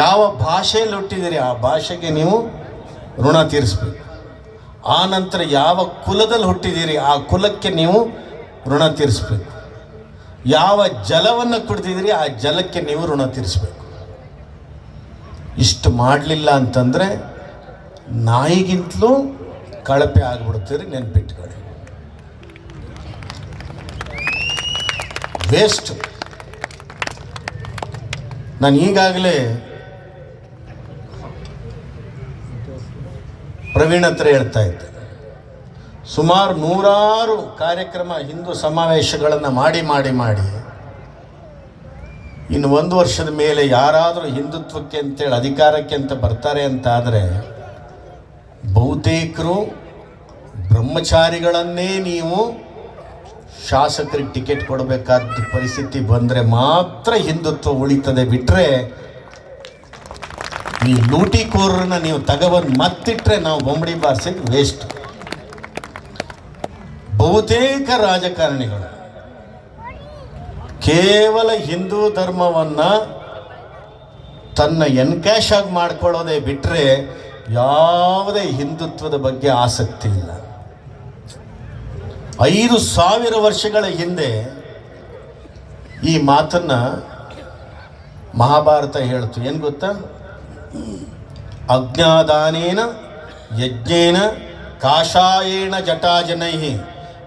ಯಾವ ಭಾಷೆಯಲ್ಲಿ ಹುಟ್ಟಿದ್ದೀರಿ ಆ ಭಾಷೆಗೆ ನೀವು ಋಣ ತೀರಿಸ್ಬೇಕು. ಆ ನಂತರ ಯಾವ ಕುಲದಲ್ಲಿ ಹುಟ್ಟಿದ್ದೀರಿ ಆ ಕುಲಕ್ಕೆ ನೀವು ಋಣ ತೀರಿಸ್ಬೇಕು. ಯಾವ ಜಲವನ್ನು ಕುಡಿದಿದ್ದೀರಿ ಆ ಜಲಕ್ಕೆ ನೀವು ಋಣ ತೀರಿಸ್ಬೇಕು. ಇಷ್ಟು ಮಾಡಲಿಲ್ಲ ಅಂತಂದರೆ ನಾಯಿಗಿಂತಲೂ ಕಳಪೆ ಆಗಿಬಿಡ್ತೀರಿ, ನೆನ್ಪಿಟ್ಕೊಳ್ಳಿ. ವೇಸ್ಟ್ ನಾನು ಈಗಾಗಲೇ ಪ್ರವೀಣ್ ಹತ್ರ ಹೇಳ್ತಾ ಇದ್ದೆ. ಸುಮಾರು ನೂರಾರು ಕಾರ್ಯಕ್ರಮ ಹಿಂದೂ ಸಮಾವೇಶಗಳನ್ನು ಮಾಡಿ ಮಾಡಿ ಮಾಡಿ ಇನ್ನು ಒಂದು ವರ್ಷದ ಮೇಲೆ ಯಾರಾದರೂ ಹಿಂದುತ್ವಕ್ಕೆ ಅಂತೇಳಿ ಅಧಿಕಾರಕ್ಕೆ ಅಂತ ಬರ್ತಾರೆ ಅಂತ ಆದರೆ ಬಹುತೇಕರು ಬ್ರಹ್ಮಚಾರಿಗಳನ್ನೇ ನೀವು ಶಾಸಕರಿಗೆ ಟಿಕೆಟ್ ಕೊಡಬೇಕಾದ ಪರಿಸ್ಥಿತಿ ಬಂದರೆ ಮಾತ್ರ ಹಿಂದುತ್ವ ಉಳಿತದೆ. ಬಿಟ್ಟರೆ ಈ ಲೂಟಿಕೋರನ್ನ ನೀವು ತಗೊಬಂದು ಮತ್ತಿಟ್ರೆ ನಾವು ಬೊಂಬಡಿ ಬಾರಿಸಿದ್ ವೇಸ್ಟ್ ಬಹುತೇಕ ರಾಜಕಾರಣಿಗಳು ಕೇವಲ ಹಿಂದೂ ಧರ್ಮವನ್ನ ತನ್ನ ಎನ್ಕ್ಯಾಶ್ ಆಗಿ ಮಾಡ್ಕೊಳ್ಳೋದೇ ಬಿಟ್ಟರೆ ಯಾವುದೇ ಹಿಂದುತ್ವದ ಬಗ್ಗೆ ಆಸಕ್ತಿ ಇಲ್ಲ. ಐದು ಸಾವಿರ ವರ್ಷಗಳ ಹಿಂದೆ ಈ ಮಾತನ್ನ ಮಹಾಭಾರತ ಹೇಳ್ತು. ಏನು ಗೊತ್ತಾ? ಅಜ್ಞಾದಾನೇನ, ಯಜ್ಞೇನ ಕಾಷಾಯೇಣ ಜಟಾಜನೈ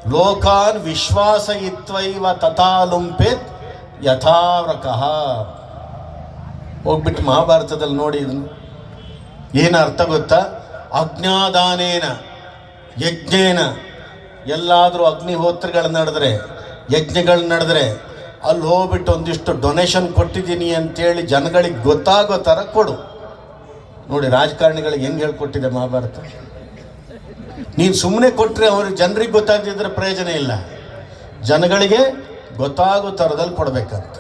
ಲೋಕಾನ್ ವಿಶ್ವಾಸಯಿತ್ವೈವ ತಥಾಲುಂಪೇತ್ ಯಥಾವ್ರಕಃ. ಹೋಗ್ಬಿಟ್ಟು ಮಹಾಭಾರತದಲ್ಲಿ ನೋಡಿ ಇದನ್ನು. ಏನು ಅರ್ಥ ಗೊತ್ತಾ? ಅಜ್ಞಾದಾನೇನ, ಯಜ್ಞೇನ, ಎಲ್ಲಾದರೂ ಅಗ್ನಿಹೋತ್ರಗಳು ನಡೆದ್ರೆ, ಯಜ್ಞಗಳು ನಡೆದ್ರೆ, ಅಲ್ಲಿ ಹೋಗ್ಬಿಟ್ಟು ಒಂದಿಷ್ಟು ಡೊನೇಷನ್ ಕೊಟ್ಟಿದ್ದೀನಿ ಅಂತೇಳಿ ಜನಗಳಿಗೆ ಗೊತ್ತಾಗೋ ಥರ ಕೊಡು. ನೋಡಿ ರಾಜಕಾರಣಿಗಳಿಗೆ ಹೆಂಗೆ ಹೇಳ್ಕೊಟ್ಟಿದೆ ಮಹಾಭಾರತ? ನೀನು ಸುಮ್ಮನೆ ಕೊಟ್ಟರೆ ಅವ್ರಿಗೆ ಜನರಿಗೆ ಗೊತ್ತಾಗದಿದ್ರೆ ಪ್ರಯೋಜನ ಇಲ್ಲ. ಜನಗಳಿಗೆ ಗೊತ್ತಾಗೋ ಥರದಲ್ಲಿ ಕೊಡಬೇಕಂತ.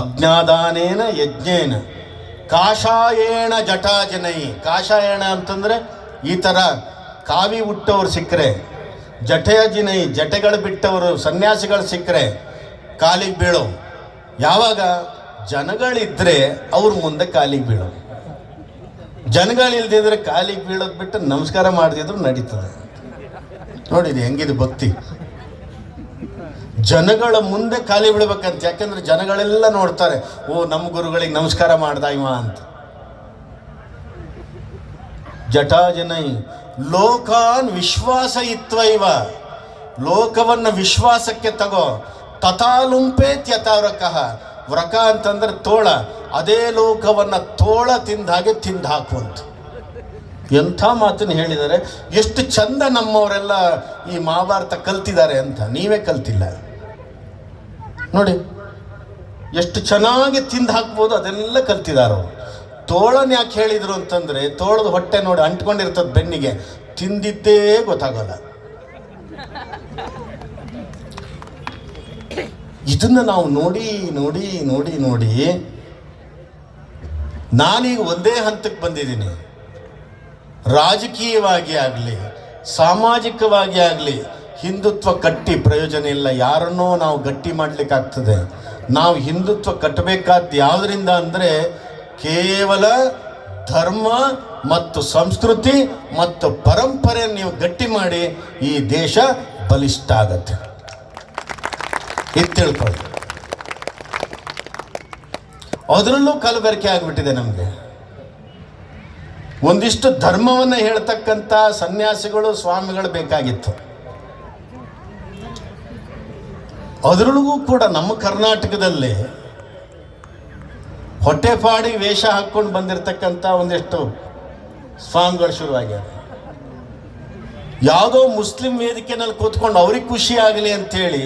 ಅಜ್ಞಾದಾನೇನ ಯಜ್ಞೇನ ಕಾಷಾಯೇಣ ಜಟಾಜನೈ. ಕಾಷಾಯಣ ಅಂತಂದ್ರೆ ಈ ಥರ ಕಾವಿ ಹುಟ್ಟವ್ರು ಸಿಕ್ಕರೆ, ಜಟೆಯ ಜಿನೈ, ಜಟೆಗಳು ಬಿಟ್ಟವರು, ಸನ್ಯಾಸಿಗಳು ಸಿಕ್ಕರೆ, ಕಾಲಿಗೆ ಬೀಳೋ. ಯಾವಾಗ? ಜನಗಳಿದ್ರೆ ಅವ್ರ ಮುಂದೆ ಕಾಲಿಗೆ ಬೀಳೋದು. ಜನಗಳಿಲ್ದಿದ್ರೆ ಕಾಲಿಗೆ ಬೀಳೋದು ಬಿಟ್ಟು ನಮಸ್ಕಾರ ಮಾಡದಿದ್ರು ನಡೀತದೆ. ನೋಡಿ ಇದು ಹೆಂಗಿದೆ ಭಕ್ತಿ. ಜನಗಳ ಮುಂದೆ ಖಾಲಿ ಬಿಡ್ಬೇಕಂತ ಯಾಕಂದ್ರೆ ಜನಗಳೆಲ್ಲ ನೋಡ್ತಾರೆ, ಓ ನಮ್ಮ ಗುರುಗಳಿಗೆ ನಮಸ್ಕಾರ ಮಾಡ್ದ ಇವ ಅಂತ. ಜಟಾಜನೈ, ಲೋಕಾನ್ ವಿಶ್ವಾಸ ಇತ್ವ ಇವ. ಲೋಕವನ್ನ ವಿಶ್ವಾಸಕ್ಕೆ ತಗೋ. ತಥಾಲುಂಪೇತ್ ಯಥಾವ್ರಕಃ ವ್ರಕ ಅಂತಂದ್ರೆ ತೋಳ. ಅದೇ ಲೋಕವನ್ನ ತೋಳ ತಿಂದ ಹಾಗೆ ತಿಂದು ಹಾಕುವಂತ ಎಂಥ ಮಾತನ್ನು ಹೇಳಿದ್ದಾರೆ. ಎಷ್ಟು ಚಂದ ನಮ್ಮವರೆಲ್ಲ ಈ ಮಹಾಭಾರತ ಕಲ್ತಿದ್ದಾರೆ ಅಂತ. ನೀವೇ ಕಲ್ತಿಲ್ಲ. ನೋಡಿ, ಎಷ್ಟು ಚೆನ್ನಾಗಿ ತಿಂದು ಹಾಕ್ಬೋದು, ಅದೆಲ್ಲ ಕಲ್ತಿದ್ದಾರೆ ಅವರು. ತೋಳನ್ ಯಾಕೆ ಹೇಳಿದ್ರು ಅಂತಂದ್ರೆ, ತೋಳದ ಹೊಟ್ಟೆ ನೋಡಿ ಅಂಟ್ಕೊಂಡಿರ್ತದೆ ಬೆನ್ನಿಗೆ. ತಿಂದಿದ್ದೇ ಗೊತ್ತಾಗಲ್ಲ. ಇದನ್ನ ನಾವು ನೋಡಿ ನೋಡಿ ನೋಡಿ ನೋಡಿ ನಾನೀಗ ಒಂದೇ ಹಂತಕ್ಕೆ ಬಂದಿದ್ದೀನಿ. ರಾಜಕೀಯವಾಗಿ ಆಗಲಿ, ಸಾಮಾಜಿಕವಾಗಿ ಆಗಲಿ ಹಿಂದುತ್ವ ಕಟ್ಟಿ ಪ್ರಯೋಜನ ಇಲ್ಲ. ಯಾರನ್ನೋ ನಾವು ಗಟ್ಟಿ ಮಾಡಲಿಕ್ಕಾಗ್ತದೆ. ನಾವು ಹಿಂದುತ್ವ ಕಟ್ಟಬೇಕಾದ ಯಾವುದರಿಂದ ಅಂದರೆ ಕೇವಲ ಧರ್ಮ ಮತ್ತು ಸಂಸ್ಕೃತಿ ಮತ್ತು ಪರಂಪರೆಯನ್ನು ನೀವು ಗಟ್ಟಿ ಮಾಡಿ ಈ ದೇಶ ಬಲಿಷ್ಠ ಆಗತ್ತೆ. ಇದು ಅದರಲ್ಲೂ ಕಲಬೆರಕೆ ಆಗಿಬಿಟ್ಟಿದೆ ನಮಗೆ. ಒಂದಿಷ್ಟು ಧರ್ಮವನ್ನು ಹೇಳ್ತಕ್ಕಂಥ ಸನ್ಯಾಸಿಗಳು, ಸ್ವಾಮಿಗಳು ಬೇಕಾಗಿತ್ತು. ಅದರೊಳಗೂ ಕೂಡ ನಮ್ಮ ಕರ್ನಾಟಕದಲ್ಲಿ ಹೊಟ್ಟೆಪಾಡಿ ವೇಷ ಹಾಕ್ಕೊಂಡು ಬಂದಿರತಕ್ಕಂಥ ಒಂದಿಷ್ಟು ಸ್ವಾಮಿಗಳು ಶುರುವಾಗ್ಯಾರ ಯಾವುದೋ ಮುಸ್ಲಿಂ ವೇದಿಕೆನಲ್ಲಿ ಕೂತ್ಕೊಂಡು ಅವ್ರಿಗೆ ಖುಷಿ ಆಗಲಿ ಅಂತೇಳಿ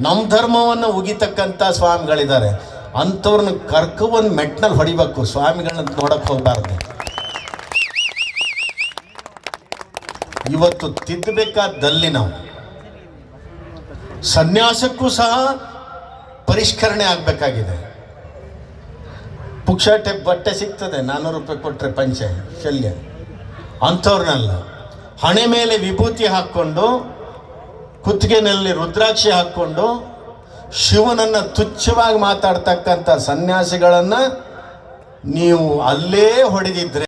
ನಮ್ಮ ಧರ್ಮವನ್ನು ಉಗಿತಕ್ಕಂಥ ಸ್ವಾಮಿಗಳಿದ್ದಾರೆ. ಅಂಥವ್ರನ್ನ ಕರ್ಕ ಮೆಟ್ಟಿನಲ್ಲಿ ಹೊಡಿಬೇಕು ಸ್ವಾಮಿಗಳನ್ನ ನೋಡಕ್ಕೆ ಹೋಗಬಾರ್ದು. ಇವತ್ತು ತಿದ್ದಬೇಕಾದಲ್ಲಿ ನಾವು ಸನ್ಯಾಸಕ್ಕೂ ಸಹ ಪರಿಷ್ಕರಣೆ ಆಗಬೇಕಾಗಿದೆ. ಪುಕ್ಷಾಟೆ ಬಟ್ಟೆ ಸಿಗ್ತದೆ ನಾನ್ನೂರು ರೂಪಾಯಿ ಕೊಟ್ಟರೆ ಪಂಚೆ, ಶಲ್ಯ. ಅಂಥವ್ರನ್ನಲ್ಲ. ಹಣೆ ಮೇಲೆ ವಿಭೂತಿ ಹಾಕ್ಕೊಂಡು ಕುತ್ತಿಗೆನಲ್ಲಿ ರುದ್ರಾಕ್ಷಿ ಹಾಕ್ಕೊಂಡು ಶಿವನನ್ನ ತುಚ್ಛವಾಗಿ ಮಾತಾಡ್ತಕ್ಕಂಥ ಸನ್ಯಾಸಿಗಳನ್ನ ನೀವು ಅಲ್ಲೇ ಹೊಡೆದಿದ್ರೆ